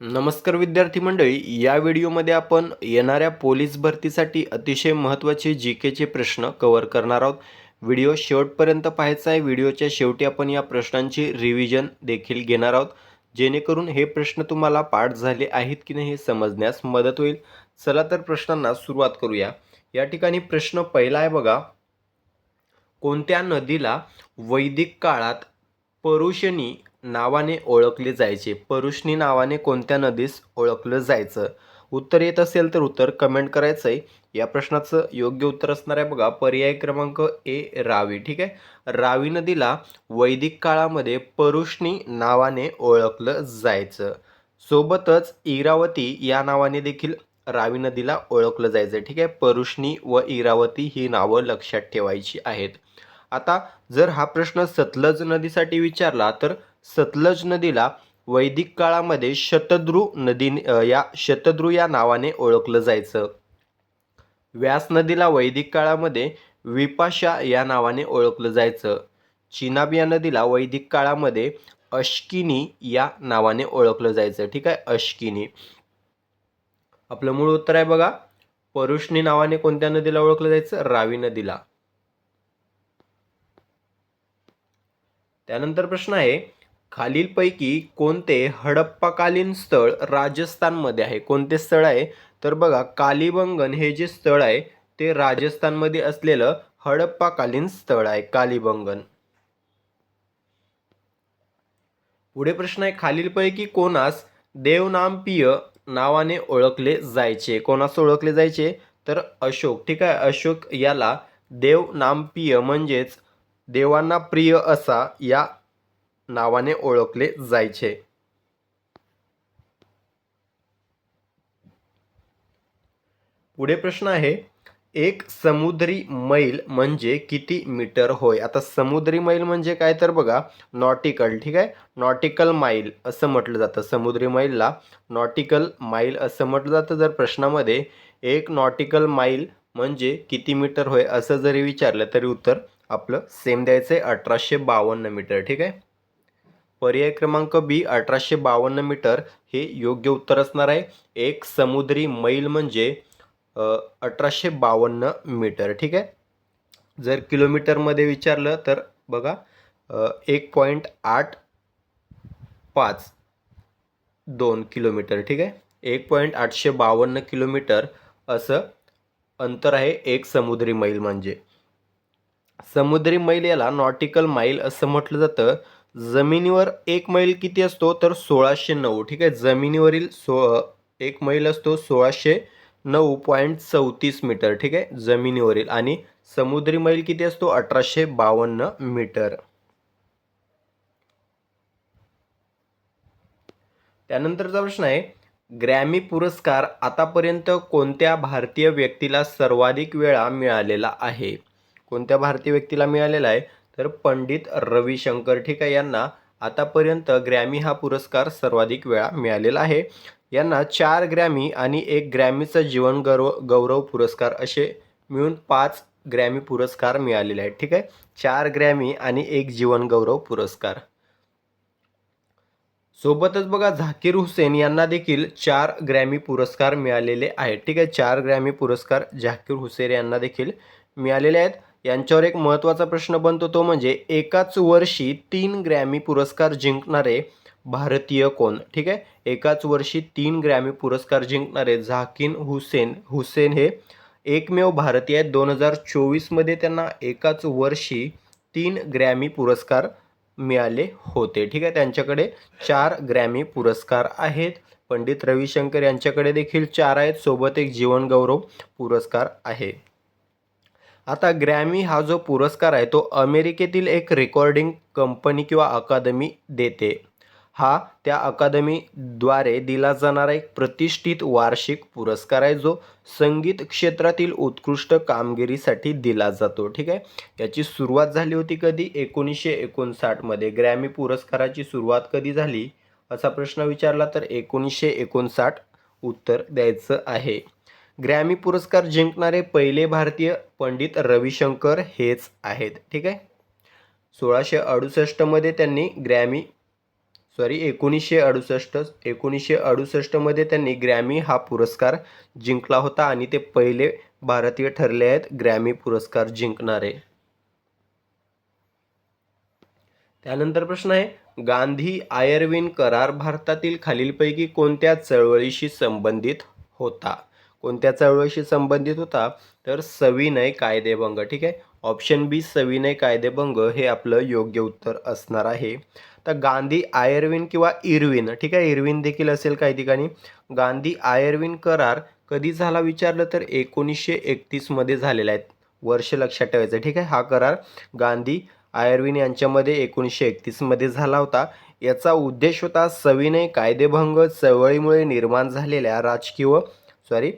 नमस्कार विद्यार्थी मंडळी या व्हिडिओमध्ये आपण येणाऱ्या पोलीस भरतीसाठी अतिशय महत्त्वाचे जी केचे प्रश्न कव्हर करणार आहोत. व्हिडिओ शेवटपर्यंत पाहायचा आहे. व्हिडिओच्या शेवटी आपण या प्रश्नांची रिव्हिजन देखील घेणार आहोत. जेणेकरून हे प्रश्न तुम्हाला पाठ झाले आहेत की नाही हे समजण्यास मदत होईल. चला तर प्रश्नांना सुरुवात करूया. या ठिकाणी प्रश्न पहिला आहे बघा. कोणत्या नदीला वैदिक काळात परुषणी नावाने ओळखले जायचे. परुष्णी नावाने कोणत्या नदीस ओळखलं जायचं? उत्तर येत असेल तर उत्तर. कमेंट करायचं आहे या प्रश्नाचं योग्य उत्तर असणार आहे बघा. पर्याय क्रमांक ए रावी. ठीक आहे? रावी नदीला वैदिक काळामध्ये परुष्णी नावाने ओळखलं जायचं. सोबतच इरावती या नावाने देखील रावी नदीला ओळखलं जायचं ठीक आहे? परुष्णी व इरावती ही नावं लक्षात ठेवायची आहेत. आता जर हा प्रश्न सतलज नदीसाठी विचारला तर सतलज नदीला वैदिक काळामध्ये शतद्रू नदी या शतद्रू या नावाने ओळखलं जायचं. व्यास नदीला वैदिक काळामध्ये विपाशा या नावाने ओळखलं जायचं. चिनाब या नदीला वैदिक काळामध्ये अश्किनी या नावाने ओळखलं जायचं. ठीक आहे? अश्किनी. आपलं मूळ उत्तर आहे बघा. परुष्णी नावाने कोणत्या नदीला ओळखलं जायचं? रावी नदीला. त्यानंतर प्रश्न आहे खालीलपैकी कोणते हडप्पाकालीन स्थळ राजस्थानमध्ये आहे? कोणते स्थळ आहे? तर बघा कालीबंगन हे जे स्थळ आहे ते राजस्थानमध्ये असलेलं हडप्पाकालीन स्थळ आहे कालीबंगन. पुढे प्रश्न आहे खालीलपैकी कोणास देवनामपिय नावाने ओळखले जायचे? कोणास ओळखले जायचे? तर अशोक. ठीक आहे अशोक याला देवनामपीय म्हणजेच देवांना प्रिय असा या नावाने ओळखले जायचे. पुढे प्रश्न आहे एक समुद्री मैल म्हणजे किती मीटर होय? आता समुद्री मैल म्हणजे काय तर बघा नॉटिकल ठीक आहे? नॉटिकल माईल असं म्हटलं जातं. समुद्री मैलला नॉटिकल माईल असं म्हटलं जातं. जर प्रश्नामध्ये एक नॉटिकल माईल म्हणजे किती मीटर होय असं जरी विचारलं तरी उत्तर आपलं सेम द्यायचं आहे अठराशे बावन्न मीटर ठीक आहे? पर्याय क्रमांक बी अठराशे बावन्न मीटर हे योग्य उत्तर असणार आहे. एक समुद्री मैल म्हणजे अठराशे बावन्न मीटर ठीक आहे? जर किलोमीटरमध्ये विचारलं तर बघा एक पॉईंट आठ पाच दोन किलोमीटर ठीक आहे? एक पॉईंट आठशे बावन्न किलोमीटर असं अंतर आहे एक समुद्री मैल म्हणजे. समुद्री मैल याला नॉटिकल माईल असं म्हटलं जातं. जमिनीवर एक मैल किती असतो? तर सोळाशे नऊ. ठीक आहे? जमिनीवरील सो एक मैल असतो सोळाशे नऊ पॉईंट चौतीस मीटर. ठीक आहे? जमिनीवरील. आणि समुद्री मैल किती असतो? अठराशे बावन्न मीटर. त्यानंतरचा प्रश्न आहे ग्रॅमी पुरस्कार आतापर्यंत कोणत्या भारतीय व्यक्तीला सर्वाधिक वेळा मिळालेला आहे? कोणत्या भारतीय व्यक्तीला मिळालेला आहे? तर पंडित रविशंकर ठीक आहे यांना आतापर्यंत ग्रॅमी हा पुरस्कार सर्वाधिक वेळा मिळालेला आहे. यांना चार ग्रॅमी आणि एक ग्रॅमीचा जीवन गौरव गौरव पुरस्कार असे मिळून पाच ग्रॅमी पुरस्कार मिळालेले आहेत. ठीक आहे चार ग्रॅमी आणि एक जीवन गौरव पुरस्कार. सोबतच बघा झाकीर हुसेन यांना देखील चार ग्रॅमी पुरस्कार मिळालेले आहेत. ठीक आहे चार ग्रॅमी पुरस्कार झाकीर हुसेन यांना देखील मिळालेले आहेत. यांच्यावर एक महत्त्वाचा प्रश्न बनतो तो म्हणजे एकाच वर्षी तीन ग्रॅमी पुरस्कार जिंकणारे भारतीय कोण? ठीक आहे? एकाच वर्षी तीन ग्रॅमी पुरस्कार जिंकणारे झाकीन हुसेन. हुसेन हे एकमेव भारतीय आहेत. दोन हजार चोवीसमध्ये त्यांना एकाच वर्षी तीन ग्रॅमी पुरस्कार मिळाले होते. ठीक आहे? त्यांच्याकडे चार ग्रॅमी पुरस्कार आहेत. पंडित रविशंकर यांच्याकडे देखील चार आहेत. सोबत एक जीवनगौरव पुरस्कार आहे. आता ग्रॅमी हा जो पुरस्कार आहे तो अमेरिकेतील एक रेकॉर्डिंग कंपनी किंवा अकादमी देते. हा त्या अकादमीद्वारे दिला जाणारा एक प्रतिष्ठित वार्षिक पुरस्कार आहे जो संगीत क्षेत्रातील उत्कृष्ट कामगिरीसाठी दिला जातो. ठीक आहे? याची सुरुवात झाली होती कधी? एकोणीसशे एकोणसाठमध्ये ग्रॅमी पुरस्काराची सुरुवात कधी झाली? असा प्रश्न विचारला तर एकोणीसशे एकोणसाठ उत्तर द्यायचं आहे. ग्रॅमी पुरस्कार जिंकणारे पहिले भारतीय पंडित रविशंकर हेच आहेत. ठीक आहे? सोळाशे अडुसष्टमध्ये त्यांनी ग्रॅमी सॉरी एकोणीसशे अडुसष्ट एकोणीसशे अडुसष्टमध्ये त्यांनी ग्रॅमी हा पुरस्कार जिंकला होता आणि ते पहिले भारतीय ठरले आहेत ग्रॅमी पुरस्कार जिंकणारे. त्यानंतर प्रश्न आहे गांधी आयर्विन करार भारतातील खालीलपैकी कोणत्या चळवळीशी संबंधित होता? कोणत्या चळवळीशी संबंधित होता? तर सविनय कायदेभंग. ठीक आहे? ऑप्शन बी सविनय कायदेभंग हे आपलं योग्य उत्तर असणार आहे. तर गांधी आयर्विन किंवा इरविन. ठीक आहे? इरविन देखील असेल काही ठिकाणी. गांधी आयर्विन करार कधी झाला विचारलं तर एकोणीसशे एकतीसमध्ये झालेला आहे. वर्ष लक्षात ठेवायचं. ठीक आहे? हा करार गांधी आयर्विन यांच्यामध्ये एकोणीसशे एकतीसमध्ये झाला होता. याचा उद्देश होता सविनय कायदेभंग चळवळीमुळे निर्माण झालेल्या राजकीय सॉरी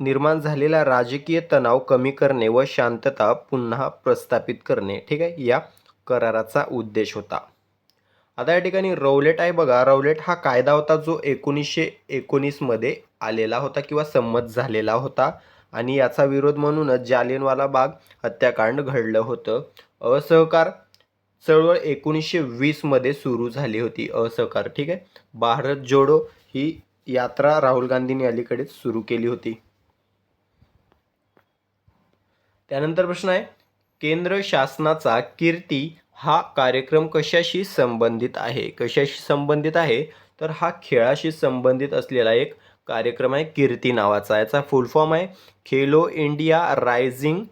निर्माण झालेला राजकीय तणाव कमी करणे व शांतता पुन्हा प्रस्थापित करणे ठीक आहे? या कराराचा उद्देश होता. आता या ठिकाणी रौलेट आहे बघा. रौलेट हा कायदा होता जो एकोणीसशे एकोणीसमध्ये आलेला होता किंवा संमत झालेला होता आणि याचा विरोध म्हणूनच जालियनवाला बाग हत्याकांड घडलं होतं. असहकार चळवळ एकोणीसशे वीसमध्ये सुरू झाली होती. असहकार ठीक आहे? भारत जोडो ही यात्रा राहुल गांधींनी अलीकडेच सुरू केली होती. त्यानंतर प्रश्न आहे केंद्र शासनाचा कीर्ती हा कार्यक्रम कशाशी संबंधित आहे? कशाशी संबंधित आहे? तर हा खेळाशी संबंधित असलेला एक कार्यक्रम आहे कीर्ती नावाचा. याचा फुल फॉर्म आहे Khelo India rising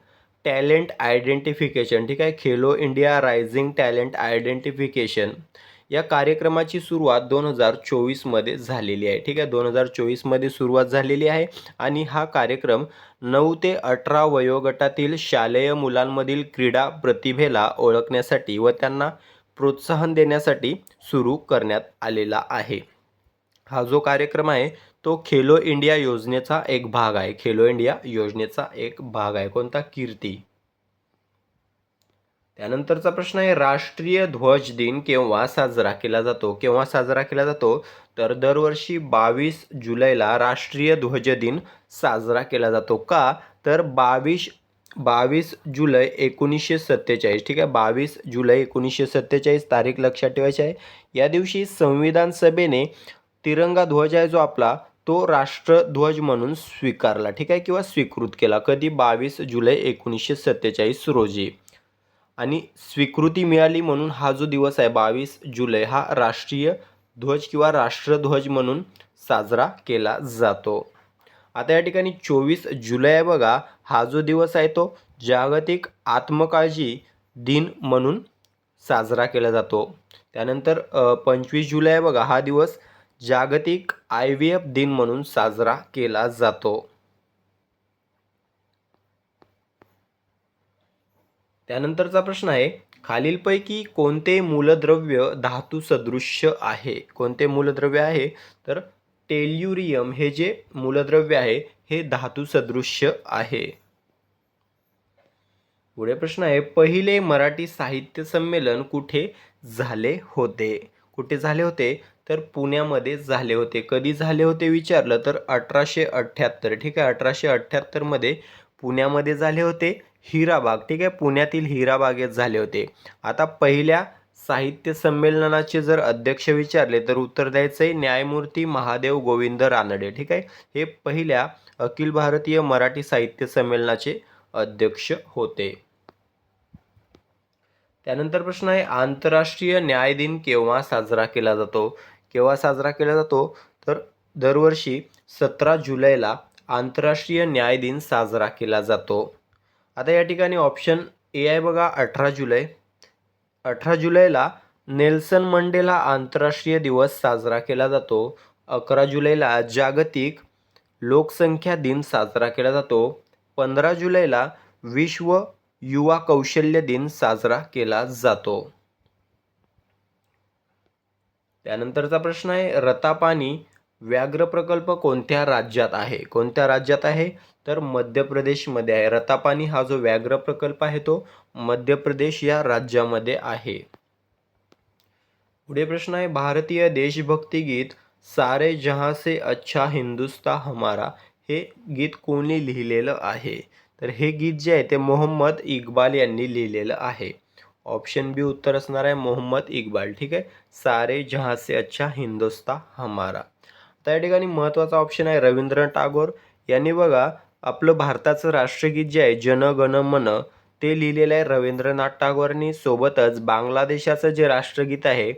talent identification. ठीक आहे Khelo India rising talent identification. या कार्यक्रमाची सुरुवात दोन हजार चोवीसमध्ये झालेली आहे. ठीक आहे? दोन हजार चोवीसमध्ये सुरुवात झालेली आहे आणि हा कार्यक्रम नऊ ते अठरा वयोगटातील शालेय मुलांमधील क्रीडा प्रतिभेला ओळखण्यासाठी व त्यांना प्रोत्साहन देण्यासाठी सुरू करण्यात आलेला आहे. हा जो कार्यक्रम आहे तो खेलो इंडिया योजनेचा एक भाग आहे. खेलो इंडिया योजनेचा एक भाग आहे. कोणता? कीर्ती. त्यानंतरचा प्रश्न आहे राष्ट्रीय ध्वज दिन केव्हा साजरा केला जातो? केव्हा साजरा केला जातो? तर दरवर्षी बावीस जुलैला राष्ट्रीय ध्वज दिन साजरा केला जातो का? तर बावीस बावीस जुलै एकोणीसशे सत्तेचाळीस ठीक आहे? बावीस जुलै एकोणीसशे सत्तेचाळीस तारीख लक्षात ठेवायची आहे. या दिवशी संविधान सभेने तिरंगा ध्वज आहे जो आपला तो राष्ट्रध्वज म्हणून स्वीकारला ठीक आहे? किंवा स्वीकृत केला कधी? बावीस जुलै एकोणीसशे सत्तेचाळीस रोजी. आणि स्वीकृती मिळाली म्हणून हा जो दिवस आहे बावीस जुलै हा राष्ट्रीय ध्वज किंवा राष्ट्रध्वज म्हणून साजरा केला जातो. आता या ठिकाणी चोवीस जुलै आहे बघा हा जो दिवस आहे तो जागतिक आत्मकाळजी दिन म्हणून साजरा केला जातो. त्यानंतर पंचवीस जुलै बघा हा दिवस जागतिक आय व्ही एफ दिन म्हणून साजरा केला जातो. त्यानंतरचा प्रश्न आहे खालीलपैकी कोणते मूलद्रव्य धातू सदृश्य आहे? कोणते मूलद्रव्य आहे? तर टेल्युरियम हे जे मूलद्रव्य आहे हे धातू सदृश्य आहे. पुढे प्रश्न आहे पहिले मराठी साहित्य संमेलन कुठे झाले होते? कुठे झाले होते? तर पुण्यामध्ये झाले होते. कधी झाले होते विचारलं तर अठराशे अठ्ठ्याहत्तर. ठीक आहे अठराशे अठ्ठ्याहत्तरमध्ये पुण्यामध्ये झाले होते. हिराबाग ठीक आहे पुण्यातील हिराबागेत झाले होते. आता पहिल्या साहित्य संमेलनाचे जर अध्यक्ष विचारले तर उत्तर द्यायचं आहे न्यायमूर्ती महादेव गोविंद रानडे. ठीक आहे हे पहिल्या अखिल भारतीय मराठी साहित्य संमेलनाचे अध्यक्ष होते. त्यानंतर प्रश्न आहे आंतरराष्ट्रीय न्याय दिन केव्हा साजरा केला जातो? केव्हा साजरा केला जातो? तर दरवर्षी सतरा जुलैला आंतरराष्ट्रीय न्याय दिन साजरा केला जातो. आता या ठिकाणी ऑप्शन ए आहे बघा अठरा जुलै. अठरा जुलैला नेल्सन मंडेला आंतरराष्ट्रीय दिवस साजरा केला जातो. अकरा जुलैला जागतिक लोकसंख्या दिन साजरा केला जातो. पंधरा जुलैला विश्व युवा कौशल्य दिन साजरा केला जातो. त्यानंतरचा प्रश्न आहे रतापानी व्याघ्र प्रकल्प कोणत्या राज्यात आहे? कोणत्या राज्यात आहे? तर मध्य प्रदेशमध्ये आहे. रतापानी हा जो व्याघ्र प्रकल्प आहे तो मध्य प्रदेश या राज्यामध्ये आहे. पुढे प्रश्न आहे भारतीय देशभक्ती गीत सारे जहां से अच्छा हिंदुस्ता हमारा हे गीत कोणी लिहिलेलं आहे? तर हे गीत जे आहे ते मोहम्मद इक्बाल यांनी लिहिलेलं आहे. ऑप्शन बी उत्तर असणार आहे मोहम्मद इक्बाल. ठीक आहे? सारे जहाँ से अच्छा हिंदुस्ता हमारा. त्या ठिकाणी महत्त्वाचा ऑप्शन आहे रवींद्रनाथ टागोर. यांनी बघा आपलं भारताचं राष्ट्रगीत जे आहे जन गण मन ते लिहिलेलं आहे रवींद्रनाथ टागोरनी. सोबतच बांगलादेशाचं जे राष्ट्रगीत आहे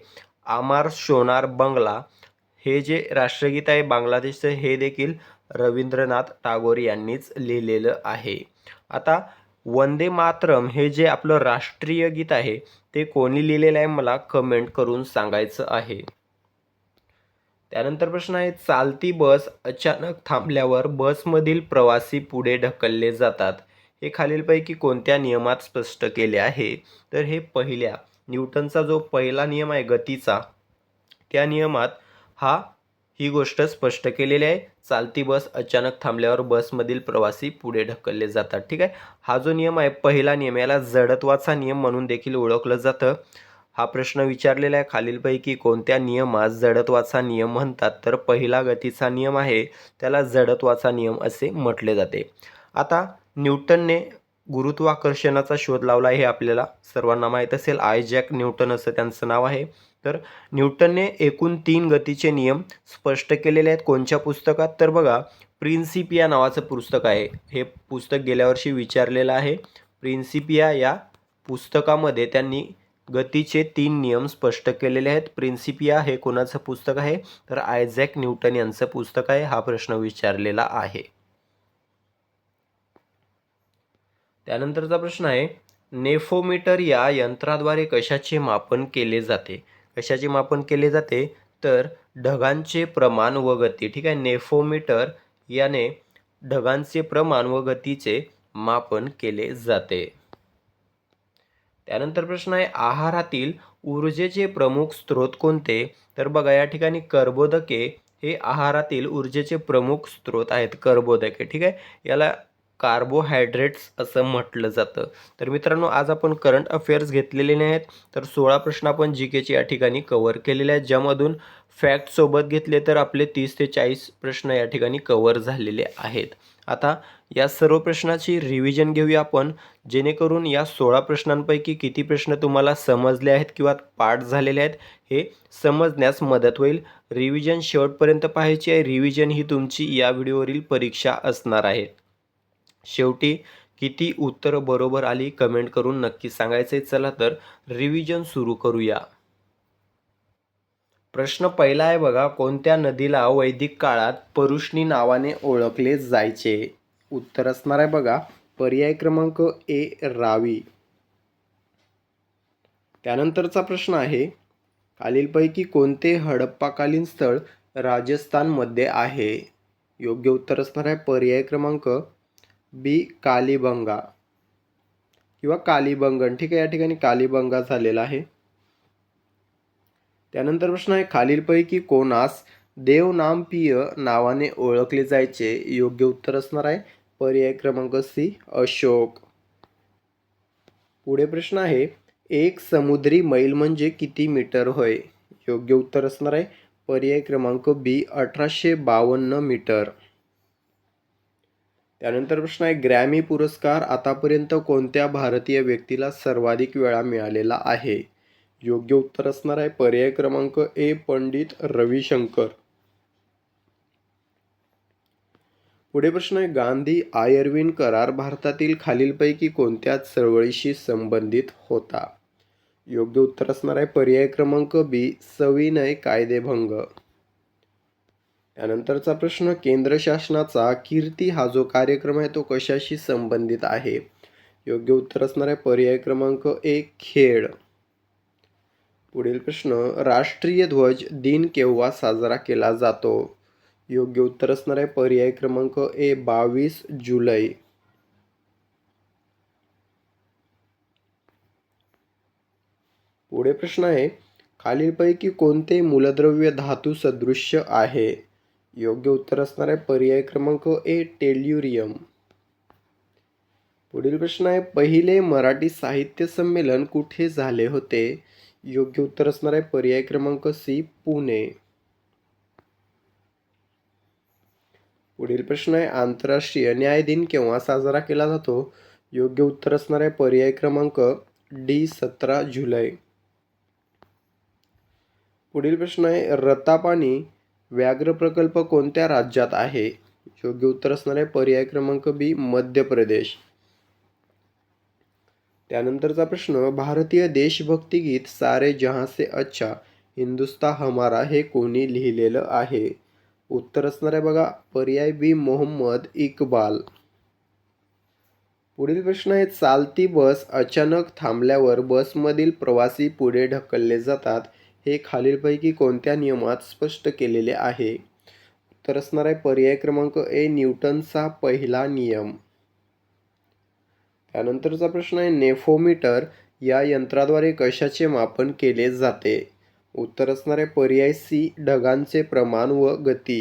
आमार सोनार बंगला हे जे राष्ट्रगीत आहे बांगलादेशचं हे देखील रवींद्रनाथ टागोर यांनीच लिहिलेलं आहे. आता वंदे मातरम हे जे आपलं राष्ट्रीय गीत आहे ते कोणी लिहिलेलं आहे मला कमेंट करून सांगायचं आहे. त्यानंतर प्रश्न आहे चालती बस अचानक थांबल्यावर बसमधील प्रवासी पुढे ढकलले जातात. हे खालीलपैकी कोणत्या नियमात स्पष्ट केले आहे? तर हे पहिल्या न्यूटनचा जो पहिला नियम आहे गतीचा त्या नियमात हा ही गोष्ट स्पष्ट केलेली आहे. चालती बस अचानक थांबल्यावर बसमधील प्रवासी पुढे ढकलले जातात. ठीक आहे? हा जो नियम आहे पहिला नियम याला जडत्वाचा नियम म्हणून देखील ओळखलं जातं. हा प्रश्न विचारलेला आहे खालीलपैकी कोणत्या नियमास जडत्वाचा नियम म्हणतात? तर पहिला गतीचा नियम आहे त्याला जडत्वाचा नियम असे म्हटले जाते. आता न्यूटनने गुरुत्वाकर्षणाचा शोध लावला हे आपल्याला सर्वांना माहीत असेल. आयजॅक न्यूटन असं त्यांचं नाव आहे. तर न्यूटनने एकूण तीन गतीचे नियम स्पष्ट केलेले आहेत. कोणत्या पुस्तकात? तर बघा प्रिन्सिपिया नावाचं पुस्तक आहे. हे पुस्तक गेल्या वर्षी विचारलेलं आहे. प्रिन्सिपिया या पुस्तकामध्ये त्यांनी गतीचे तीन नियम स्पष्ट केलेले आहेत. प्रिन्सिपिया हे कोणाचं पुस्तक आहे? तर आयझॅक न्यूटन यांचं पुस्तक आहे. हा प्रश्न विचारलेला आहे. त्यानंतरचा प्रश्न आहे नेफोमीटर या यंत्राद्वारे कशाचे मापन केले जाते? कशाचे मापन केले जाते? तर ढगांचे प्रमाण व गती ठीक आहे? नेफोमीटर याने ढगांचे प्रमाण व गतीचे मापन केले जाते. त्यानंतर प्रश्न आहे आहारातील ऊर्जेचे प्रमुख स्रोत कोणते? तर बघा या ठिकाणी कर्बोदके हे आहारातील ऊर्जेचे प्रमुख स्रोत आहेत कर्बोदके ठीक आहे? याला कार्बोहायड्रेट्स असं म्हटलं जातं. तर मित्रांनो आज आपण करंट अफेअर्स घेतलेले नाही आहेत तर सोळा प्रश्न आपण जी केचे या ठिकाणी कवर केलेले आहेत ज्यामधून फॅक्टसोबत घेतले तर आपले तीस ते चाळीस प्रश्न या ठिकाणी कवर झालेले आहेत. आता या सर्व प्रश्नाची रिव्हिजन घेऊया आपण. जेणेकरून या सोळा प्रश्नांपैकी किती प्रश्न तुम्हाला समजले आहेत किंवा पाठ झालेले आहेत हे समजण्यास मदत होईल. रिव्हिजन शेवटपर्यंत पाहायची आहे. रिव्हिजन ही तुमची या व्हिडिओवरील परीक्षा असणार आहे. शेवटी किती उत्तरं बरोबर आली कमेंट करून नक्की सांगायचे चला तर रिव्हिजन सुरू करूया. प्रश्न पहिला आहे बघा कोणत्या नदीला वैदिक काळात परुष्णी नावाने ओळखले जायचे? उत्तर असणार आहे बघा पर्याय क्रमांक ए रावी. त्यानंतरचा प्रश्न आहे खालीलपैकी कोणते हडप्पाकालीन स्थळ राजस्थानमध्ये आहे? योग्य उत्तर असणार आहे पर्याय क्रमांक बी कालीबंगा. किंवा कालीबंगन. ठीक आहे या ठिकाणी कालीबंगा झालेला आहे. त्यानंतर प्रश्न आहे खालीलपैकी कोणास देवनामपीय नावाने ओळखले जायचे? योग्य उत्तर असणार आहे पर्याय क्रमांक सी अशोक. पुढे प्रश्न आहे एक समुद्री मैल म्हणजे किती मीटर होय? योग्य उत्तर असणार आहे पर्याय क्रमांक बी अठराशे बावन्न मीटर. त्यानंतर प्रश्न आहे ग्रॅमी पुरस्कार आतापर्यंत कोणत्या भारतीय व्यक्तीला सर्वाधिक वेळा मिळालेला आहे? योग्य उत्तर असणार आहे. पर्याय क्रमांक ए पंडित रविशंकर. पुढे प्रश्न आहे गांधी आयर्विन करार भारतातील खालीलपैकी कोणत्या चळवळीशी संबंधित होता? योग्य उत्तर असणार आहे पर्याय क्रमांक बी सविनय कायदेभंग. यानंतरचा प्रश्न केंद्र शासनाचा कीर्ती हा जो कार्यक्रम आहे तो कशाशी संबंधित आहे? योग्य उत्तर असणार आहे पर्याय क्रमांक एक खेळ पुढील प्रश्न राष्ट्रीय ध्वज दिन केव्हा साजरा केला जातो? योग्य उत्तर असणार आहे पर्याय क्रमांक ए बावीस जुलै. पुढे प्रश्न आहे खालीलपैकी कोणते मूलद्रव्य धातू सदृश्य आहे? योग्य उत्तर असणार आहे पर्याय क्रमांक ए टेल्युरियम. पुढील प्रश्न आहे पहिले मराठी साहित्य संमेलन कुठे झाले होते? योग्य उत्तर असणार आहे. पर्याय क्रमांक सी पुणे. पुढील प्रश्न आहे आंतरराष्ट्रीय न्याय दिन केव्हा साजरा केला जातो? योग्य उत्तर असणार आहे पर्याय क्रमांक डी सतरा जुलै. पुढील प्रश्न आहे रतापानी व्याघ्र प्रकल्प कोणत्या राज्यात आहे? योग्य उत्तर असणार आहे पर्याय क्रमांक बी मध्य प्रदेश. त्यानंतरचा प्रश्न भारतीय देशभक्ती गीत सारे जहां से अच्छा हिंदुस्ता हमारा हे कोणी लिहिलेलं आहे? उत्तर असणार आहे बघा पर्याय बी मोहम्मद इकबाल. पुढील प्रश्न आहे चालती बस अचानक थांबल्यावर बसमधील प्रवासी पुढे ढकलले जातात. हे खालीलपैकी कोणत्या नियमात स्पष्ट केलेले आहे? उत्तर असणार आहे पर्याय क्रमांक ए न्यूटनचा पहिला नियम. त्यानंतरचा प्रश्न आहे नेफोमीटर या यंत्राद्वारे कशाचे मापन केले जाते? उत्तर असणार आहे पर्याय सी ढगांचे प्रमाण व गती.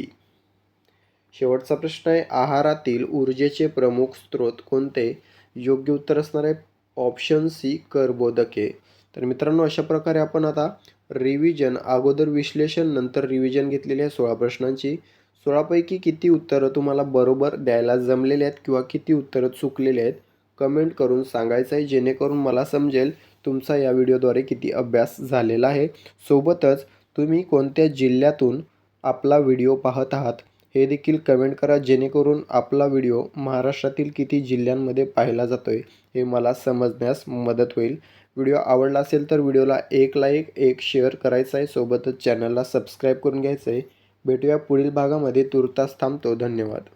शेवटचा प्रश्न आहे आहारातील ऊर्जेचे प्रमुख स्रोत कोणते? योग्य उत्तर असणार आहे ऑप्शन सी कर्बोदके. तर मित्रांनो अशा प्रकारे आपण आता रिव्हिजन अगोदर विश्लेषण नंतर रिव्हिजन घेतलेली आहे सोळा प्रश्नांची. सोळापैकी किती उत्तरं तुम्हाला बरोबर द्यायला जमलेली आहेत किंवा किती उत्तरं चुकलेली आहेत? कमेंट करून सांगायचं आहे जेणेकरून मला समजेल तुमचा या व्हिडिओद्वारे किती अभ्यास झालेला आहे. सोबतच तुम्ही कोणत्या जिल्ह्यातून आपला व्हिडिओ पाहत आहात हे देखील कमेंट करा जेणेकरून आपला व्हिडिओ महाराष्ट्रातील किती जिल्ह्यांमध्ये पाहिला जातो आहे हे मला समजण्यास मदत होईल. व्हिडिओ आवडला असेल तर व्हिडिओला एक लाईक एक शेअर करायचं आहे सोबतच चॅनलला सबस्क्राईब करून घ्यायचं आहे भेटूया पुढील भागामध्ये तुर्तास थांबतो. धन्यवाद.